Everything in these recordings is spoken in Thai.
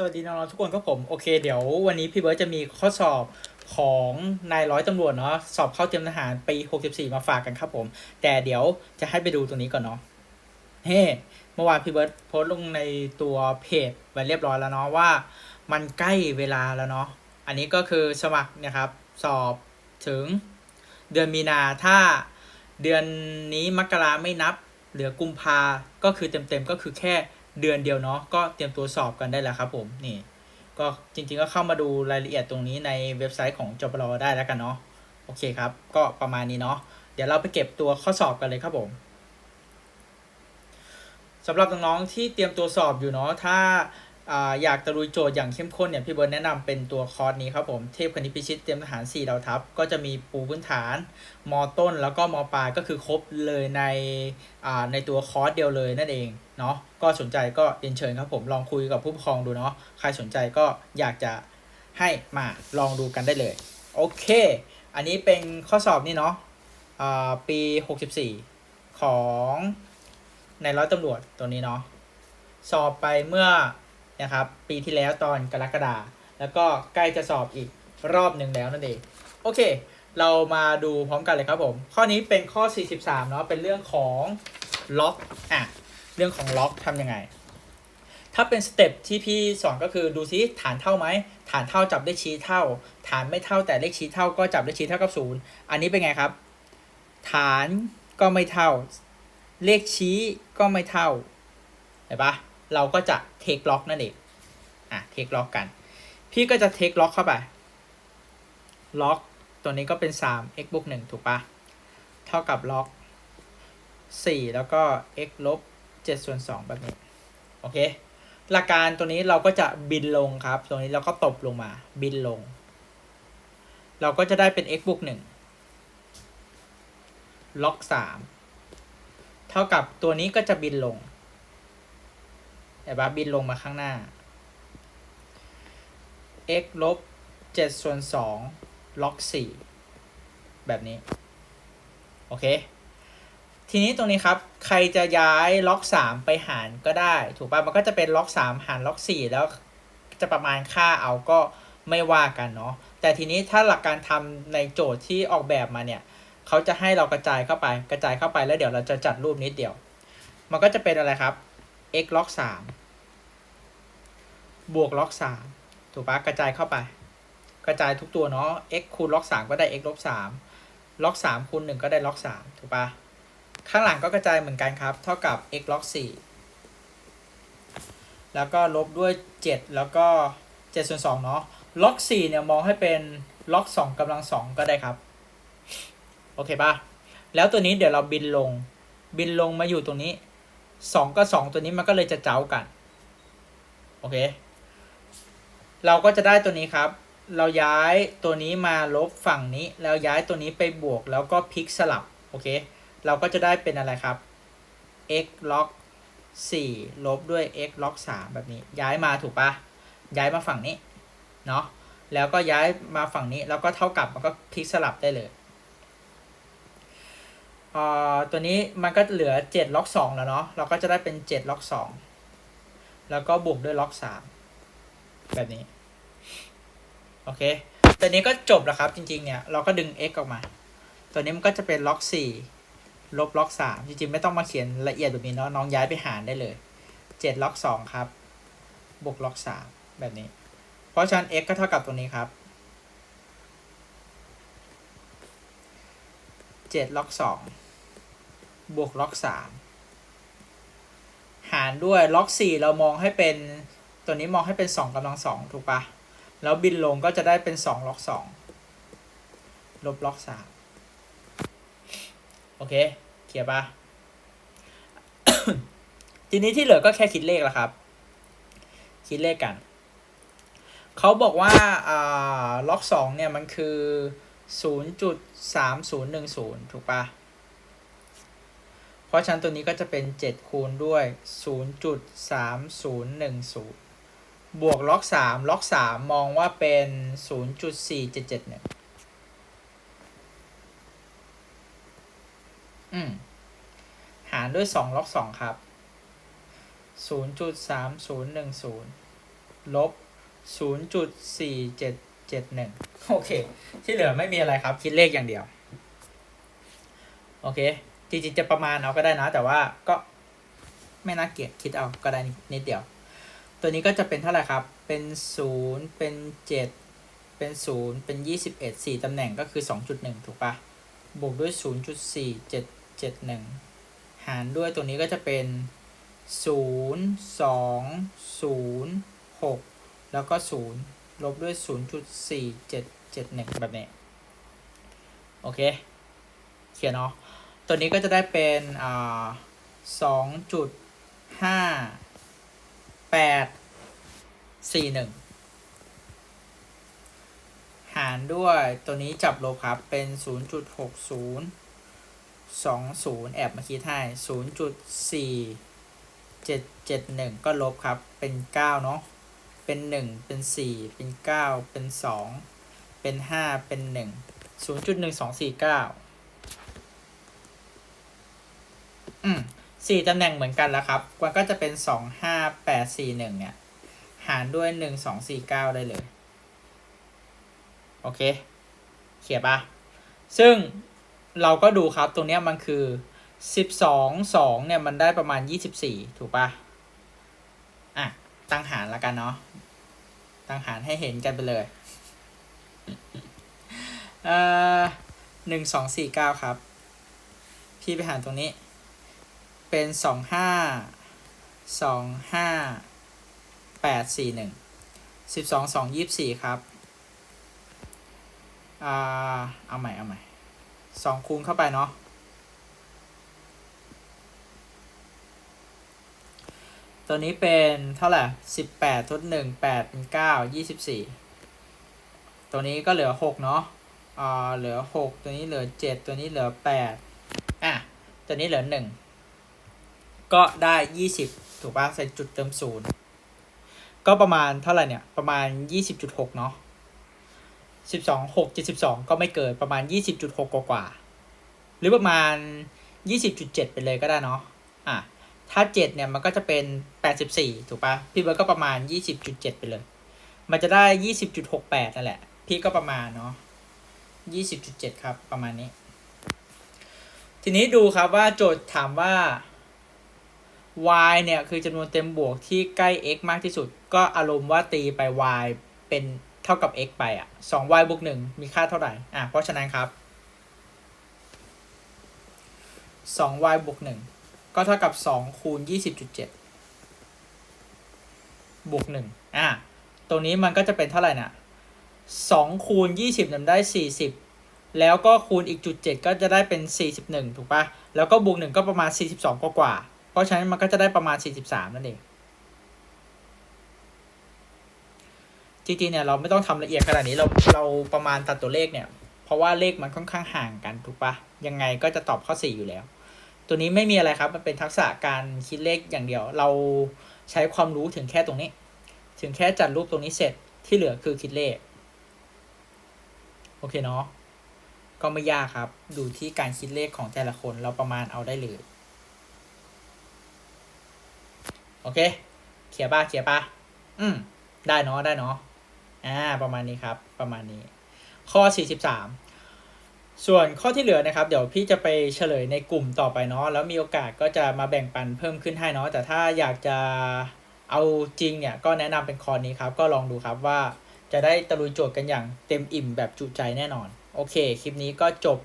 สวัสดีน้องๆทุกคนครับผมโอเคเดี๋ยววันนี้พี่เบิร์ตจะมีข้อสอบของนายร้อยตำรวจเนาะสอบเข้าเตรียมทหารปี 64 มาฝากกันครับผม แต่เดี๋ยวจะให้ไปดูตรงนี้ก่อนเนาะเฮ้เมื่อวานพี่เบิร์ตโพสต์ลงในตัวเพจไว้เรียบร้อยแล้วเนาะว่า มันใกล้เวลาแล้วเนาะอันนี้ก็คือสมัครนะครับสอบถึงเดือนมีนาถ้าเดือนนี้มกราไม่นับเหลือกุมภาก็คือเต็มๆก็คือแค่ เดือนเดียวเนาะก็เตรียมตัวสอบกันได้แล้วครับผมนี่ก็จริงๆก็เข้ามาดูรายละเอียดตรงนี้ในเว็บไซต์ของจปรได้แล้วกันเนาะโอเคครับ ก็ประมาณนี้เนาะเดี๋ยวเราไปเก็บตัวข้อสอบกันเลยครับผมสำหรับน้องๆที่เตรียมตัวสอบอยู่เนาะถ้า อยากตะลุยโจทย์อย่างเข้มข้นเนี่ยพี่เบิร์ดแนะนำเป็นตัวคอร์สนี้ครับผมเทพคณิตพิชิตเตรียมทหาร 4 ดาวทัพ ก็จะมีปูพื้นฐาน มอต้นแล้วก็มอปลายก็คือครบเลยในในตัวคอร์สเดียวเลยนั่นเองเนาะก็สนใจก็เรียนเชิญครับผมลองคุยกับผู้ปกครองดูเนาะใครสนใจก็อยากจะให้มาลองดูกันได้เลย โอเค อันนี้เป็นข้อสอบนี่เนาะอ่าปี 64 ของในร้อยตำรวจตัวนี้เนาะสอบไปเมื่อ นะครับ ปีที่แล้วตอนกรกฎาแล้วก็ใกล้จะสอบอีกรอบหนึ่งแล้วนั่นเอง โอเค เรามาดูพร้อมกันเลยครับผม ข้อนี้เป็นข้อ 43 เนาะเป็นเรื่องของล็อกอะเรื่องของล็อกทำยังไง ถ้าเป็นสเต็ปที่พี่สอนก็คือดูซิฐานเท่าไหมฐานเท่าจับเลขชี้เท่า ฐานไม่เท่าแต่เลขชี้เท่าก็จับเลขชี้เท่ากับศูนย์อันนี้เป็นไงครับ ฐานก็ไม่เท่า เลขชี้ก็ไม่เท่าเห็นปะ เราก็จะเทคล็อกนั่นเอง อะเทคล็อกกัน พี่ก็จะเทคล็อกเข้าไป ล็อกตัวนี้ก็เป็น 3 x บวก1ถูกปะเท่ากับล็อก 4 แล้วก็ x ลบ7ส่วน2แบบนี้ โอเค หลักการตัวนี้เราก็จะบินลงครับตรงนี้เราก็ตบลงมา บินลง เราก็จะได้เป็น x บวก1ล็อก 3 เท่ากับตัวนี้ก็จะบินลง เห็นปะบินลงมาข้างหน้า x ลบ7ส่วน2ล็อก4แบบนี้ โอเค ทีนี้ตรงนี้ครับ ใครจะย้ายล็อก3ไปหารก็ได้ ถูกป่ะ มันก็จะเป็นล็อก3หารล็อก4แล้วจะประมาณค่าเอาก็ไม่ว่ากันเนาะ แต่ทีนี้ถ้าหลักการทำในโจทย์ที่ออกแบบมาเนี่ย เขาจะให้เรากระจายเข้าไป กระจายเข้าไปแล้วเดี๋ยวเราจะจัดรูปนิดเดียว มันก็จะเป็นอะไรครับ x ล็อก3 บวกล็อก3ถูกปะกระจายเข้าไป กระจายทุกตัวเนาะ x คูณล็อก3ก็ได้ x ลบ3ล็อก3คูณ1ก็ได้ล็อก3ถูกปะข้างหลังก็กระจายเหมือนกันครับ เท่ากับ x ล็อก4แล้วก็ลบด้วย 7 แล้วก็7ส่วน2เนาะล็อก4เนี่ยมองให้เป็นล็อก2กำลัง 2 ก็ได้ครับ โอเคปะแล้วตัวนี้เดี๋ยวเราบินลง บินลงมาอยู่ตรงนี้ 2ก็2ตัวนี้มันก็เลยจะเจ้ากัน โอเค เราก็จะได้ตัวนี้ครับ เราย้ายตัวนี้มาลบฝั่งนี้ แล้วย้ายตัวนี้ไปบวก แล้วก็พลิกสลับ โอเค เราก็จะได้เป็นอะไรครับ x ล็อก4ลบด้วย x ล็อก3แบบนี้ ย้ายมาถูกปะย้ายมาฝั่งนี้ เนาะ แล้วก็ย้ายมาฝั่งนี้ แล้วก็เท่ากับมันก็พลิกสลับได้เลยอ่าตัวนี้มันก็เหลือ7ล็อก2แล้วเนาะ เราก็จะได้เป็น7ล็อก2แล้วก็บวกด้วยล็อก3 แบบนี้ โอเค ตัวนี้ก็จบแล้วครับ จริง ๆ เนี่ย เราก็ดึง x ออกมา ตัวนี้มันก็จะเป็นล็อก4ลบล็อก3จริง ๆ ไม่ต้องมาเขียนละเอียดแบบนี้เนาะน้องย้ายไปหารได้เลย7ล็อก2ครับบวกล็อก3แบบนี้ เพราะฉะนั้น x ก็เท่ากับตัวนี้ครับ7ล็อก2บวกล็อก3หารด้วยล็อก4เรามองให้เป็น ตัวนี้มองให้เป็น2กำลัง2ถูกปะแล้วบินลงก็จะได้เป็น 2 ล็อก 2 ลบล็อก 3 โอเคเคลียร์ปะทีนี้ที่เหลือก็แค่คิดเลขละครับ คิดเลขกัน เขาบอกว่าอ่าล็อก 2 เนี่ยมันคือ 0.3010 ถูกปะเพราะฉะนั้นตัวนี้ก็จะเป็น 7 คูณด้วย 0.3010 บวกล็อก3ล็อก3มมองว่าเป็น0.4771อืม หารด้วย2ล็อก2ครับ0.3010ลบศูนย์จุดสี่เจ็ดเจ็ดหนึ่งโอเค ที่เหลือไม่มีอะไรครับ คิดเลขอย่างเดียว โอเค จริงๆจะประมาณเอาก็ได้นะ แต่ว่าก็ไม่น่าเกลียดคิดเอาก็ได้นิดเดียว ตัวนี้ก็จะเป็นเท่าไหร่ครับ เป็นศูนย์เป็นเจ็ดเป็นศูนย์เป็นยี่สิบเอ็ดสี่ตำแหน่งก็คือสองจุดหนึ่งถูกปะบวกด้วยศูนย์จุดสี่เจ็ดเจ็ดหนึ่งหารด้วยตัวนี้ก็จะเป็นศูนย์สองศูนย์หกแล้วก็ศูนย์ลบด้วยศูนย์จุดสี่เจ็ดเจ็ดหนึ่งแบบนี้ โอเค เขียนเนาะ ตัวนี้ก็จะได้เป็นอ่าสองจุดห้า แปดสี่หนึ่งหารด้วยตัวนี้จับลบครับเป็นศูนย์จุดหกศูนย์สองศูนย์แอบมาคิดให้ศูนย์จุดสี่เจ็ดเจ็ดหนึ่งก็ลบครับเป็นเก้าเนาะเป็นหนึ่งเป็นสี่เป็นเก้าเป็นสองเป็นห้าเป็นหนึ่งศูนย์จุดหนึ่งสองสี่เก้าอืม สี่ตำแหน่งเหมือนกันแล้วครับมันก็จะเป็นสองห้าแปดสี่หนึ่งเนี่ย หารด้วยหนึ่งสองสี่เก้าได้เลย โอเคเขียนปะซึ่งเราก็ดูครับตรงเนี้ยมันคือสิบสองสองเนี่ยมันได้ประมาณยี่สิบสี่ถูกปะอะ ตั้งหารแล้วกันเนาะตั้งหารให้เห็นกันไปเลยเอ่อหนึ่งสองสี่เก้าครับ พี่ไปหารตรงนี้ เป็นสองห้าสองห้าแปดสี่หนึ่งสิบสองสองยี่สิบสี่ครับอ่าเอาใหม่เอาใหม่สองคูณเข้าไปเนาะตัวนี้เป็นเท่าไหร่สิบแปดทดหนึ่งแปดเป็นเก้ายี่สิบสี่ตัวนี้ก็เหลือหกเนาะอ่าเหลือหกตัวนี้เหลือเจ็ดตัวนี้เหลือแปดอะตัวนี้เหลือหนึ่ง ก็ได้ยี่สิบถูกปะใส่จุดเติมศูนย์ก็ประมาณเท่าไหร่เนี่ย ประมาณยี่สิบจุดหกเนาะสิบสองหกเจ็ดสิบสองก็ไม่เกินประมาณยี่สิบจุดหกกว่า หรือประมาณยี่สิบจุดเจ็ดไปเลยก็ได้เนาะอะถ้าเจ็ดเนี่ยมันก็จะเป็นแปดสิบสี่ถูกปะพี่เบิร์ดก็ประมาณยี่สิบจุดเจ็ดไปเลย มันจะได้ยี่สิบจุดหกแปดนั่นแหละ พี่ก็ประมาณเนาะยี่สิบจุดเจ็ดครับ ประมาณนี้ ทีนี้ดูครับว่าโจทย์ถามว่า y เนี่ยคือจำนวนเต็มบวกที่ใกล้ x มากที่สุด ก็อารมณ์ว่าตีไป y เป็นเท่ากับ x ไปอะ 2y บวก1มีค่าเท่าไหร่ อะ เพราะฉะนั้นครับ 2y บวก1ก็เท่ากับ 2 คูณ 20.7บวก1อะ ตรงนี้มันก็จะเป็นเท่าไหร่น่ะ2คูณ20นั้นได้40แล้วก็คูณอีกจุด7ก็จะได้เป็น41ถูกปะแล้วก็บวก1ก็ประมาณ42กว่ากว่า ราะฉะนั้นมันก็จะได้ประมาณ 43 นั่นเอง จริงๆ เนี่ยเราไม่ต้องทำละเอียดขนาดนี้เราเราประมาณตัดตัวเลขเนี่ย เพราะว่าเลขมันค่อนข้างห่างกันถูกปะยังไงก็จะตอบข้อ 4 อยู่แล้ว ตัวนี้ไม่มีอะไรครับ มันเป็นทักษะการคิดเลขอย่างเดียว เราใช้ความรู้ถึงแค่ตรงนี้ ถึงแค่จัดรูปตรงนี้เสร็จที่เหลือคือคิดเลข โอเคเนาะก็ไม่ยากครับ ดูที่การคิดเลขของแต่ละคนเราประมาณเอาได้เลย โอเคเขียนป่ะเขียนป่ะอืม ได้เนาะได้เนาะอ่า ประมาณนี้ครับ ประมาณนี้ ข้อ 43 ส่วนข้อที่เหลือนะครับ เดี๋ยวพี่จะไปเฉลยในกลุ่มต่อไปเนาะแล้วมีโอกาสก็จะมาแบ่งปันเพิ่มขึ้นให้เนาะแต่ถ้าอยากจะเอาจริงเนี่ย ก็แนะนำเป็นคอร์นี้ครับ ก็ลองดูครับว่าจะได้ตะลุยโจทย์กันอย่างเต็มอิ่มแบบจุใจแน่นอน โอเค คลิปนี้ก็จบ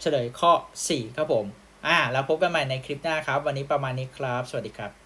เฉลยข้อ 4 ครับผม อ่า แล้วพบกันใหม่ในคลิปหน้าครับ วันนี้ประมาณนี้ครับ สวัสดีครับ